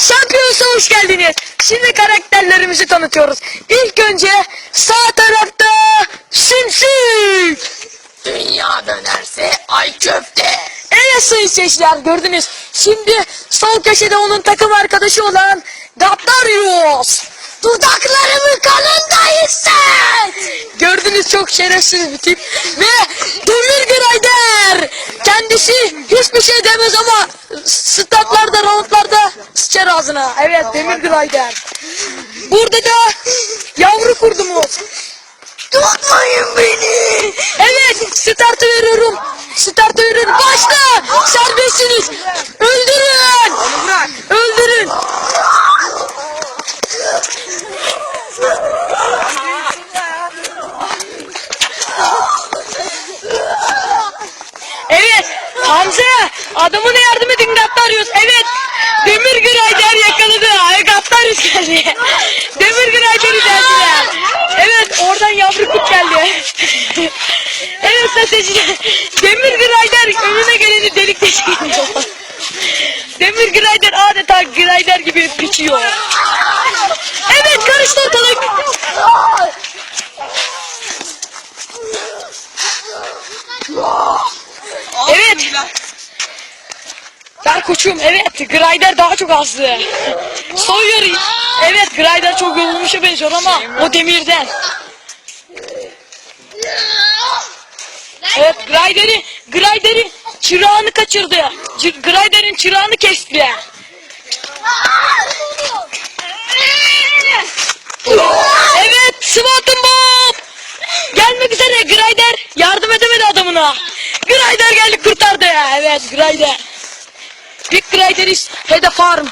Şampiyonsa hoş geldiniz. Şimdi karakterlerimizi tanıtıyoruz. İlk önce sağ tarafta Simsik. Dünya dönerse ay köfte. Evet sayın seyirciler gördünüz. Şimdi sol köşede onun takım arkadaşı olan Gattarius. Dudaklarımın kanında hisset. Gördünüz çok şerefsiz bir tip. Ve Demir Grider. Kendisi hiçbir şey demez ama statlarda, roundlarda sıçar ağzına. Evet Demir Grider. Burada da yavru kurdumuz. Tutmayın beni. Evet startı veriyorum. Startı veriyorum. Başla. Serbestsiniz. Öldürün. Öldürün. Evet. Hamza adamına yardım edin Gattarius. Evet. Demir Grider yakaladı. Ay Gattarius geldi. Demir Grider'i deldiler. Evet oradan yavru kurt geldi. evet satıcı. Demir Grider önüne geleni delik deşik ediyor. Demir Grider adeta Grider gibi biçiyor. Evet karıştı ortalık. Evet. Ver koçum evet Grider daha çok azdı. Sawyer evet Grider çok yorulmuşa benziyor ama o demirden. Evet Grider'i Grider'i çırağını kaçırdı. Grider'in çırağını kesti. Evet Smart'ın Bob. Gelmek üzere Grider yardım edemedi adamına. Grider geldi kurtardı. Evet Grider. Big Grider is head of farm.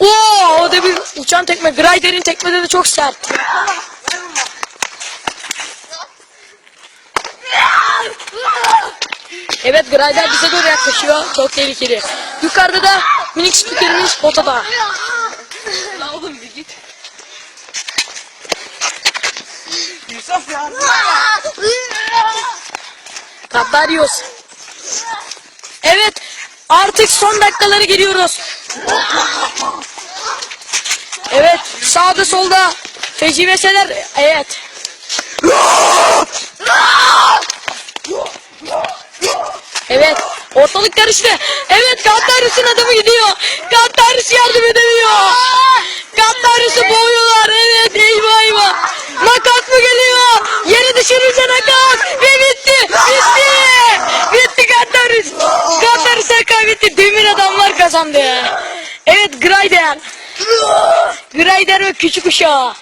Oo, o da bir uçan tekme. Grider'in tekmeleri çok sert. Evet Grider bize doğru yaklaşıyor. Çok tehlikeli. Yukarıda da minik spikerimiz potada. La oğlum bir git. Yusuf ya. Kaddarius. Evet artık son dakikaları giriyoruz. Evet sağda solda feci meseleler. Evet. Evet ortalık karıştı. Evet Kaddarius'un adamı gidiyor. Kaddarius yardım edemiyor. Kaddarius'u boğuyorlar. Evet eyvah eyvah. Nakat mı geliyor? Yere düşürünce nakat. Ve bitti. Bitti. Bitti Kaddarius. Kaddarius'a kaybetti. Demir adamlar kazandı. Evet Grider. Grider ve küçük uşağı.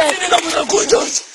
Evet. Senin amına koyacağız.